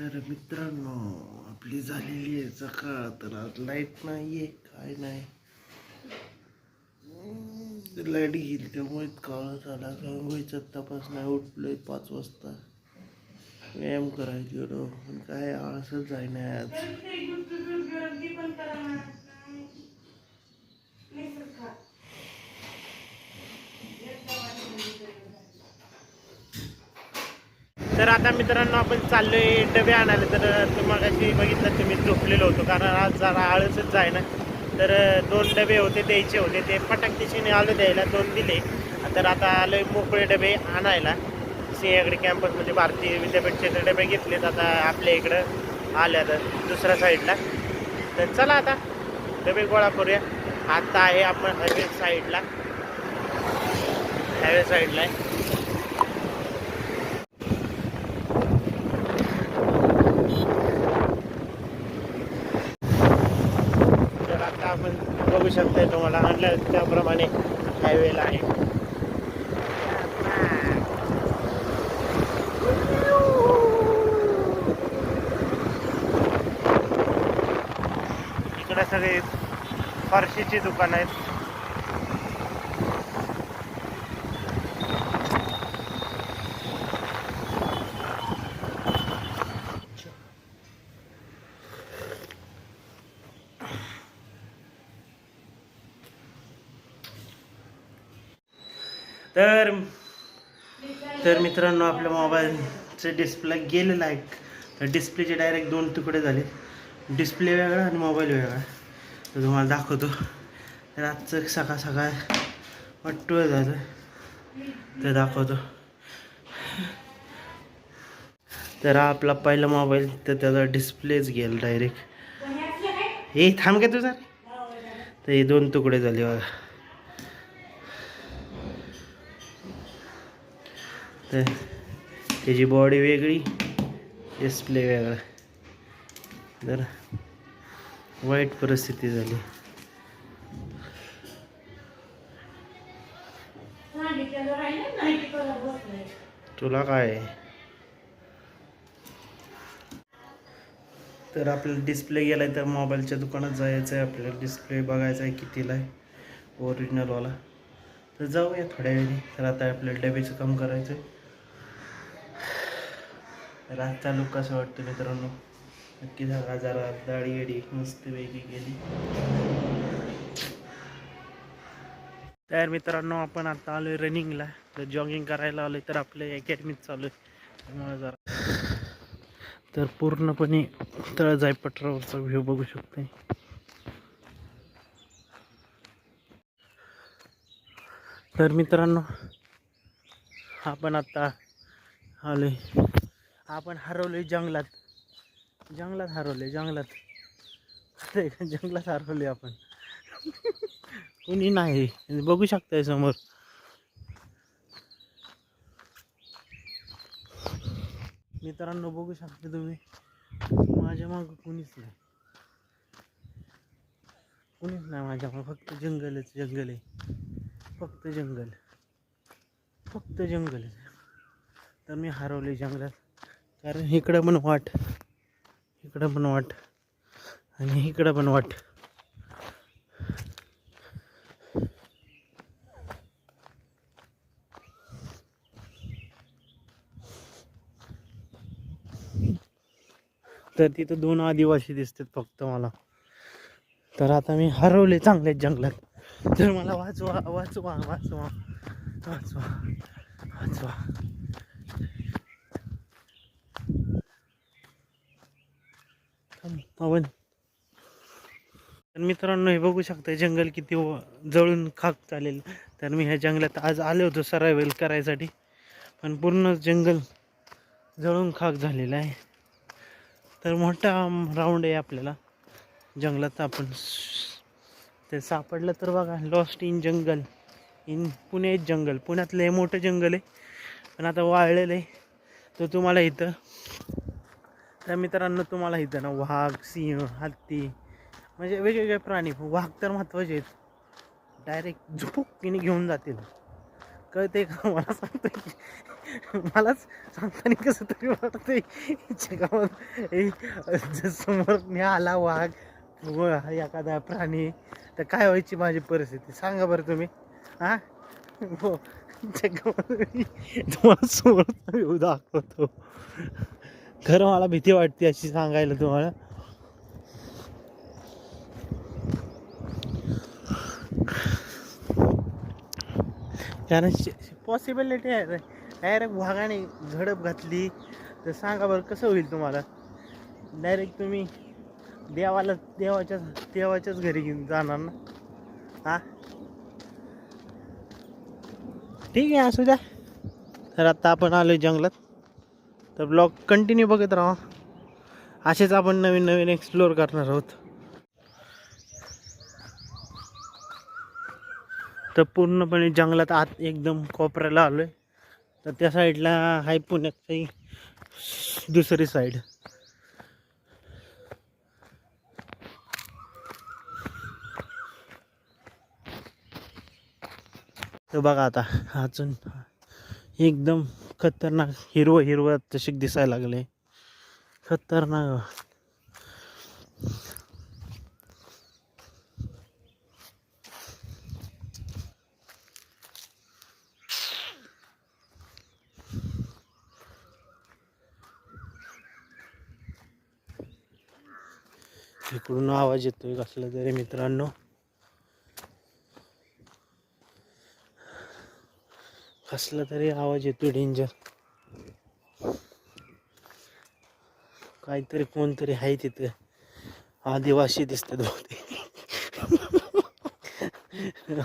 तर मित्रांनो आपली झालेली आहे सकाळ तर आज लाइट नाही आहे काय नाही. लाइट घेईल त्यामुळे काळ झाला. रांगोळीचा तपास नाही उठलोय पाच वाजता. व्यायाम करायचो. होतो पण काय आळसच जाय नाही आज. तर आता मित्रांनो आपण चाललोय डबे आणायला. तर तुम्हाला कशी बघितलं तुम्ही झोपलेलो होतो. कारण आज जरा आळसच जाय ना. तर दोन डबे होते द्यायचे होते. ते पटक दिशेने आलं द्यायला दोन दिले. तर आता आलोय मोकळे डबे आणायला. सिंहगड कॅम्पसमध्ये भारतीय विद्यापीठचे डबे घेतलेत. आता आपल्या इकडं आल्या तर दुसऱ्या साईडला तर चला आता डबे गोळा करूया. आता आहे आपण हायवे साईडला हायवे साईडला आहे तर आता आपण बघू शकतोय तुम्हाला आणलं त्याप्रमाणे हायवेला आहे. इकडे सगळे फारशीची दुकान आहेत. तर तर मित्रांनो आपल्या मोबाईलचे डिस्प्ले गेलेला आहे. तर डिस्प्लेचे डायरेक्ट दोन तुकडे झाले. डिस्प्ले वेगळा आणि मोबाईल वेगळा. तर तुम्हाला दाखवतो. तर आजचं सकाळ सकाळ वाटतं झालं. तर दाखवतो. तर आपला पहिला मोबाईल तर त्याचा डिस्प्लेच गेला डायरेक्ट हे थांब का तुझा. तर हे दोन तुकडे झाले. बघा तर त्याची बॉडी वेगळी डिस्प्ले वेगळा. तर वाईट परिस्थिती झाली. तुला काय? आहे? तर आपल्याला डिस्प्ले गेलाय तर मोबाईलच्या दुकानात जायचं आहे आपल्याला डिस्प्ले बघायचा आहे कितीला आहे. ओरिजिनलवाला तर जाऊया थोड्या वेळी तर आता आपल्याला डब्याचं काम करायचं आहे रातचा चालू कसं वाटतं मित्रांनो. नक्की झाला जरा दाढी येडी मस्तपैकी गेली तर मित्रांनो आपण आता आलोय रनिंगला. तर जॉगिंग करायला आलोय तर आपले अकॅडमीत चालू आहे त्यामुळे जरा तर पूर्णपणे तळजाई पठारावरचा व्ह्यू बघू शकते तर मित्रांनो आपण आता आलोय आपण हरवलोय जंगलात. जंगलात हरवले जंगलात. जंगलात हरवले आपण. कुणी नाही. बघू शकताय समोर. मित्रांनो बघू शकता तुम्ही. माझ्या मागं कुणीच नाही. कुणीच नाही माझ्या मागं फक्त जंगलच जंगल आहे. फक्त जंगल. फक्त जंगल आहे. तर मी हरवले जंगलात. कारण इकडं पण वाट. इकडं पण वाट. आणि इकडं पण वाट. तर तिथं दोन आदिवासी दिसतात फक्त मला. तर आता मी हरवले चांगले जंगलात. तर मला वाचवा वाचवा वाचवा वाचवा वाचवा. थांब, पवन. तर मित्रांनो हे बघू शकता जंगल किती जळून खाक चालेल तर मी ह्या जंगलात आज आले होतो सरायवेल करायसाठी. पण पूर्ण जंगल जळून खाक झालेलं आहे. तर मोठा राऊंड आहे आपल्याला. जंगलात आपण ते सापडलं तर बघा lost in jungle in Pune jungle. पुण्यातलं हे मोठं जंगल आहे. पण आता वाळलेलं आहे. तर तुम्हाला इथं त्या मित्रांनो तुम्हाला इथं ना वाघ सिंह हत्ती म्हणजे वेगवेगळे प्राणी वाघ तर महत्त्वाचे आहेत. डायरेक्ट झोपकीने घेऊन जातील. कळते का? मला सांगतो की मलाच सांगताना कसं तरी वाटतंय. जगामध्ये हे समोर मी आला वाघ व एखादा प्राणी तर काय व्हायची माझी परिस्थिती? सांगा बरं तुम्ही. हां? हो. जगामध्ये तुम्हाला समोर दाखवतो. खरं मला भीती वाटते अशी सांगायला तुम्हाला. कारण पॉसिबिलिटी आहे डायरेक्ट वाघाने झडप घातली. तर सांगा बरं कसं होईल तुम्हाला? डायरेक्ट तुम्ही देवाला देवाच्याच देवाच्याच घरी घेऊन जाणार ना? हा? ठीक आहे असू द्या. तर आता आपण आलो जंगलात. तर ब्लॉग कंटिन्यू बघत राहा. असेच आपण नवीन नवीन एक्सप्लोअर करणार आहोत. तर पूर्णपणे जंगलात आत एकदम कोपऱ्याला आहे तर त्या साईडला आहे पुण्याची दुसरी साईड तर बघा आता अजून एकदम खतरनाक हिरवं हिरवं तसे दिसायला लागले. खतरनाक. इकडून आवाज येतोय कसला तरी मित्रांनो. कसला तरी आवाज येतोय डेंजर काहीतरी कोणतरी आहे तिथं. आदिवासी दिसतात बहुतेक.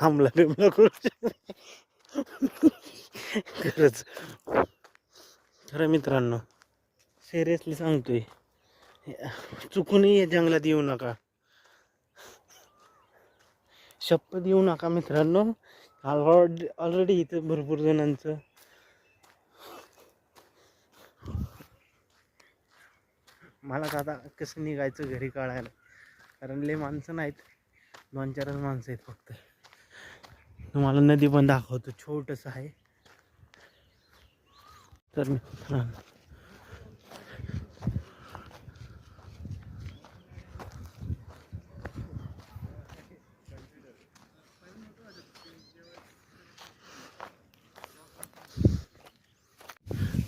हमला बिमला करू खरंच. खरं मित्रांनो सिरियसली सांगतोय. चुकूनही या जंगलात येऊ नका. शपथ येऊ नका मित्रांनो. ऑलरेडी ऑलरेडी इथं भरपूर जणांचं. मला तर आता कसं निघायचं घरी काढायला? कारण लय माणसं नाहीत. दोन चारच माणसं आहेत फक्त. तुम्हाला नदी पण दाखवतो. छोटंसं आहे. तर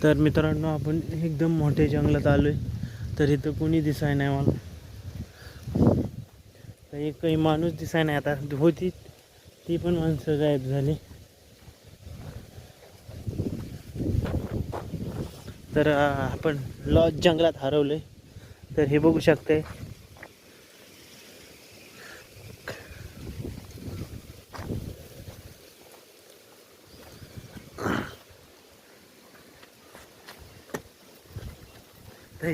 तर मित्रांनो आपण एकदम मोठ्या जंगलात आलो आहे तर इथं कोणी दिसाय नाही मला. तर काही माणूस दिसाय नाही आता. होती ती पण माणसं गायब झाली. तर आपण लॉज जंगलात हरवलोय. तर हे बघू शकते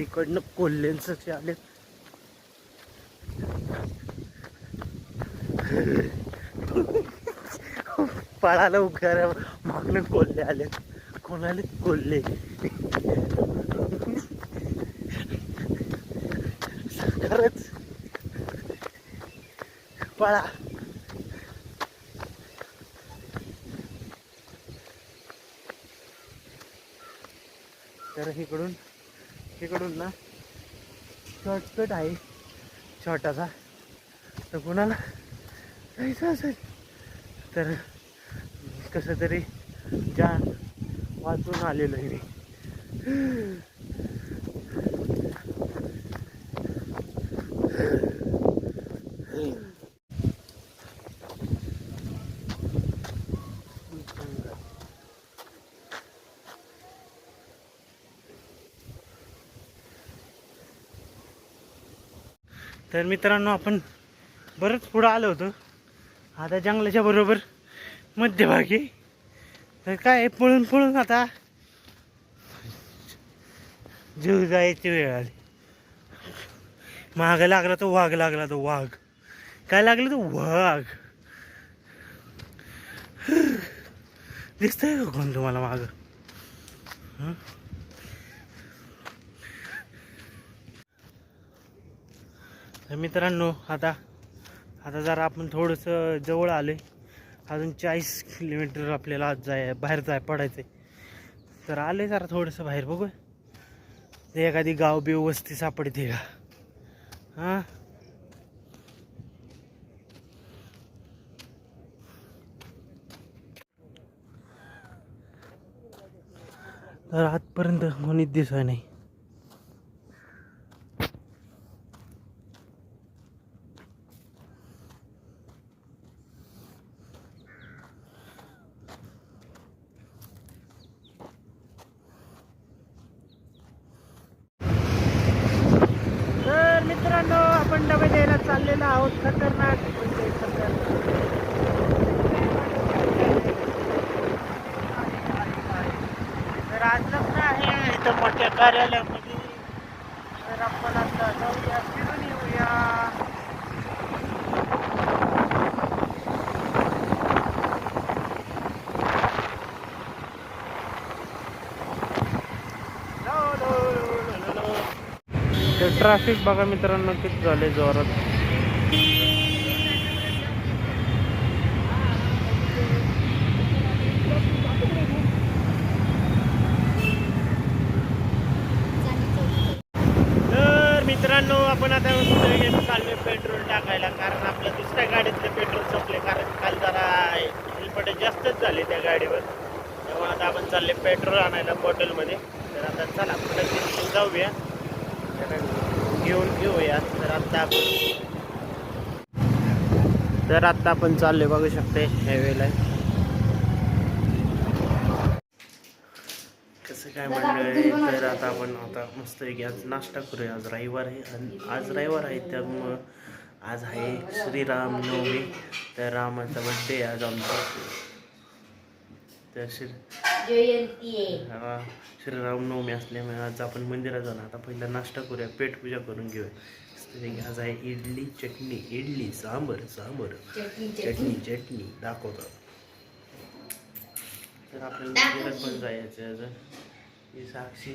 इकडनं कोल्ह्यांचे आले. पळाला उखाऱ्या मागणं कोल्हे आले. कोणाले? कोल्हे. खरंच पळा. तर इकडून इकडून ना शॉर्टकट आहे. छोटासा. तर कुणाला जायचं असेल. तर कसं तरी जान वाचून आलेलो आहे मी. तर मित्रांनो आपण बरंच पुढं आलो होतो. आता जंगलाच्या बरोबर मध्यभागी. तर काय पळून पळून आता जीव जायची वेळ आली. माग लागला तो वाघ लागला तो वाघ. काय लागलं तो? वाघ. दिसतंय का कोण तुम्हाला माग? तर मित्रांनो आता आता जरा आपण थोडंसं जवळ आलो आहे अजून चाळीस किलोमीटर आपल्याला आज जाय बाहेर जाय पडायचं तर आलं आहे जरा थोडंसं बाहेर बघू. ते एखादी गाव बिव वस्ती सापडते का? हां? तर आजपर्यंत कोणीच दिसत नाही तर मित्रांनो आपण डबे आलेलो आहोत खतरनाक. म्हणजे खतरनाक तर आज लग्न आहे. इथं मोठ्या कार्यालयामध्ये. तर आपण आता जाऊया फिरून येऊया. ते ट्रॅफिक बघा मित्रांनो किती झाले जोरात. मित्रांनो आपण आता चाललोय पेट्रोल टाकायला कारण आपल्या दुसऱ्या गाडीतलं पेट्रोल संपले कारण काल जरा जास्तच झाले त्या गाडीवर. तेव्हा आता आपण चालले पेट्रोल आणायला बॉटलमध्ये. तर आता चला आपण जाऊया. तर घेऊन घेऊया. तर आता आपण तर आता आपण चाललोय बघू शकते हायवेला कसं काय म्हणलं तर आता आपण आता मस्त की आज नाश्ता करूया. आज रविवार आहे आणि आज रविवार आहे त्यामुळं आज आहे श्रीराम नवमी. तर रामाचा बड्डे आज आमचा. तर श्री जयंती आहे. हा, श्रीराम नवमी असल्यामुळे आज आपण मंदिरात जाणार. आता पहिला नाश्ता करूया पेटपूजा करून घेऊया. मस्तपैकी आज आहे इडली चटणी इडली सांबर सांबर. चटणी चटणी. चटणी दाखवतो. तर आपल्याला पण जायचं आहे ही साक्षी.